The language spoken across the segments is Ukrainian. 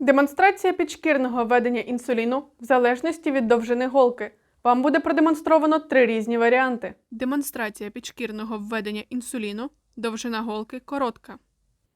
Демонстрація підшкірного введення інсуліну в залежності від довжини голки. Вам буде продемонстровано три різні варіанти. Демонстрація підшкірного введення інсуліну. Довжина голки коротка.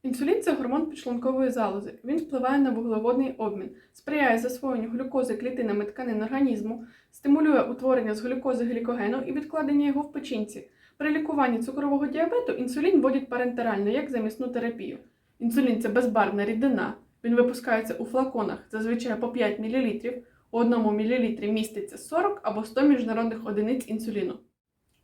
Інсулін це гормон підшлункової залози. Він впливає на вуглеводний обмін, сприяє засвоєнню глюкози клітинами тканин організму, стимулює утворення з глюкози глікогену і відкладення його в печінці. При лікуванні цукрового діабету інсулін вводять парентерально як замісну терапію. Інсулін це безбарвна рідина. Він випускається у флаконах, зазвичай по 5 мл. У одному мл міститься 40 або 100 міжнародних одиниць інсуліну.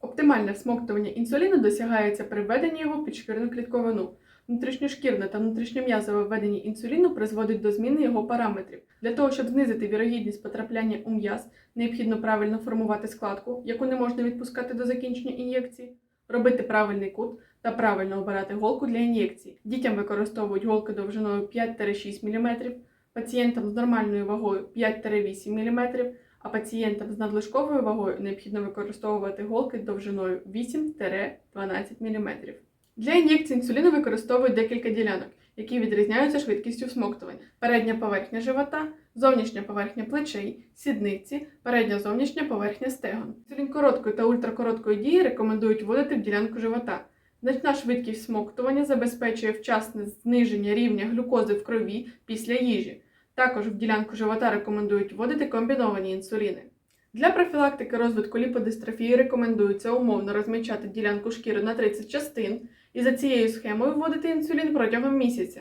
Оптимальне всмоктування інсуліну досягається при введенні його в підшкірну клітковину. Внутрішньошкірне та внутрішньом'язове введення інсуліну призводить до зміни його параметрів. Для того, щоб знизити вірогідність потрапляння у м'яз, необхідно правильно формувати складку, яку не можна відпускати до закінчення ін'єкції, робити правильний кут та правильно обирати голку для ін'єкцій. Дітям використовують голки довжиною 5-6 мм, пацієнтам з нормальною вагою 5-8 мм, а пацієнтам з надлишковою вагою необхідно використовувати голки довжиною 8-12 мм. Для ін'єкції інсуліну використовують декілька ділянок, які відрізняються швидкістю всмоктування: передня поверхня живота, зовнішня поверхня плечей, сідниці, передня зовнішня поверхня стегон. Інсулін короткої та ультракороткої дії рекомендують вводити в ділянку живота. Значна швидкість всмоктування забезпечує вчасне зниження рівня глюкози в крові після їжі. Також в ділянку живота рекомендують вводити комбіновані інсуліни. Для профілактики розвитку ліподистрофії рекомендується умовно розмічати ділянку шкіри на 30 частин і за цією схемою вводити інсулін протягом місяця.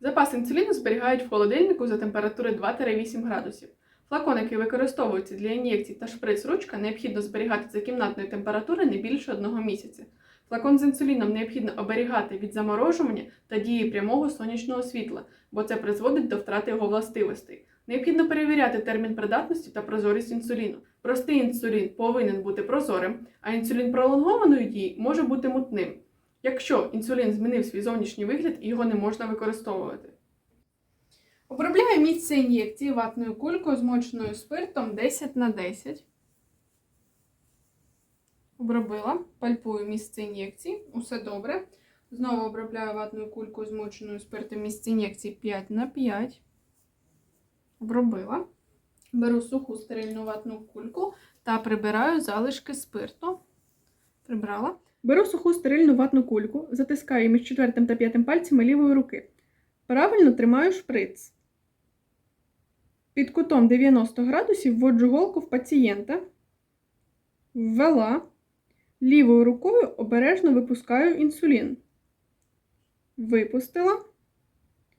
Запас інсуліну зберігають в холодильнику за температури 2-8 градусів. Флакон, який використовується для ін'єкцій та шприц-ручка, необхідно зберігати за кімнатної температури не більше одного місяця. Флакон з інсуліном необхідно оберігати від заморожування та дії прямого сонячного світла, бо це призводить до втрати його властивостей. Необхідно перевіряти термін придатності та прозорість інсуліну. Простий інсулін повинен бути прозорим, а інсулін пролонгованої дії може бути мутним. Якщо інсулін змінив свій зовнішній вигляд, і його не можна використовувати. Обробляю місце ін'єкції ватною кулькою, змоченою спиртом 10 на 10. Обробила, пальпую місце ін'єкції, усе добре. Знову обробляю ватною кулькою, змоченою спиртом місце ін'єкції 5 на 5. Обробила. Беру суху стерильну ватну кульку та прибираю залишки спирту. Прибрала. Беру суху стерильну ватну кульку, затискаю між четвертим та п'ятим пальцями лівої руки. Правильно тримаю шприц. Під кутом 90 градусів вводжу голку в пацієнта. Ввела. Лівою рукою обережно випускаю інсулін. Випустила.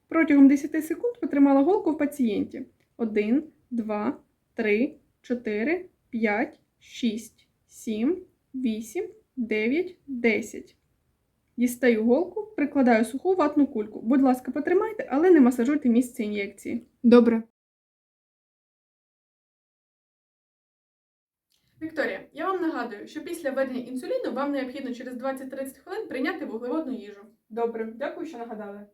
Протягом 10 секунд потримала голку в пацієнті. 1, 2, 3, 4, 5, 6, 7, 8, 9, 10. Дістаю голку, прикладаю суху ватну кульку. Будь ласка, потримайте, але не масажуйте місце ін'єкції. Добре. Вікторія, я вам нагадую, що після введення інсуліну вам необхідно через 20-30 хвилин прийняти вуглеводну їжу. Добре, дякую, що нагадали.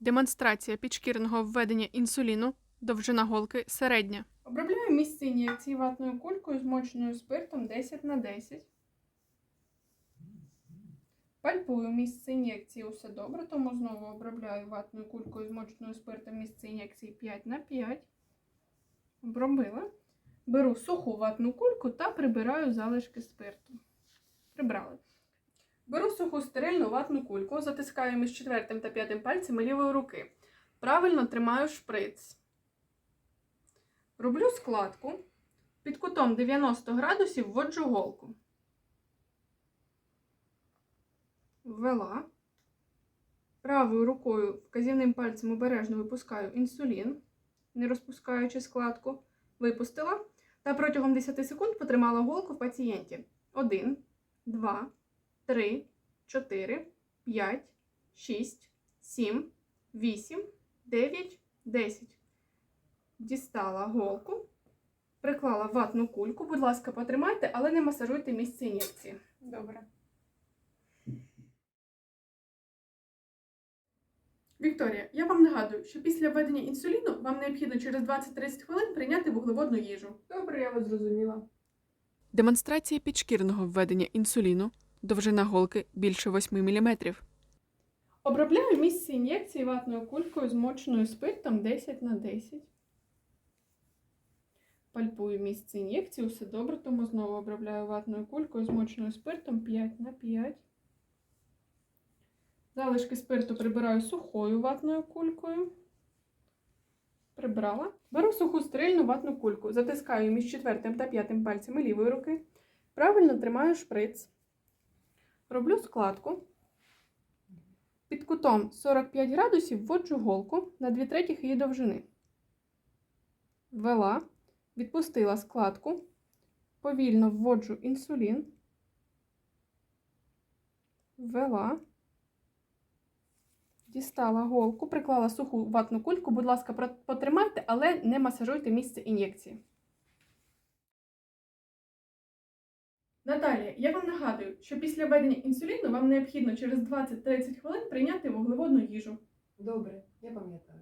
Демонстрація підшкірного введення інсуліну. Довжина голки середня. Обробляю місце ін'єкції ватною кулькою, змоченою спиртом 10 на 10. Пальпую місце ін'єкції усе добре, тому знову обробляю ватною кулькою, змоченою спиртом місце ін'єкції 5 на 5. Обробила. Беру суху ватну кульку та прибираю залишки спирту. Прибрали. Беру суху стерильну ватну кульку, затискаю між четвертим та п'ятим пальцями лівої руки. Правильно тримаю шприц. Роблю складку. Під кутом 90 градусів вводжу голку. Ввела. Правою рукою вказівним пальцем обережно випускаю інсулін, не розпускаючи складку. Випустила. Та протягом 10 секунд потримала голку в пацієнті. 1, 2, 3, 4, 5, 6, 7, 8, 9, 10. Дістала голку, приклала ватну кульку. Будь ласка, потримайте, але не масажуйте місце ін'єкції. Добре. Вікторія, я вам нагадую, що після введення інсуліну вам необхідно через 20-30 хвилин прийняти вуглеводну їжу. Добре, я вас зрозуміла. Демонстрація підшкірного введення інсуліну. Довжина голки більше 8 мм. Обробляю місце ін'єкції ватною кулькою змоченою спиртом 10 на 10. Пальпую місце ін'єкції, усе добре, тому знову обробляю ватною кулькою змоченою спиртом 5 на 5. Залишки спирту прибираю сухою ватною кулькою. Прибрала. Беру суху стерильну ватну кульку, затискаю між четвертим та п'ятим пальцями лівої руки. Правильно тримаю шприц. Роблю складку. Під кутом 45 градусів вводжу голку на 2 третіх її довжини. Ввела, відпустила складку, повільно вводжу інсулін. Ввела. Дістала голку, приклала суху ватну кульку. Будь ласка, потримайте, але не масажуйте місце ін'єкції. Наталія, я вам нагадую, що після введення інсуліну вам необхідно через 20-30 хвилин прийняти вуглеводну їжу. Добре, я пам'ятаю.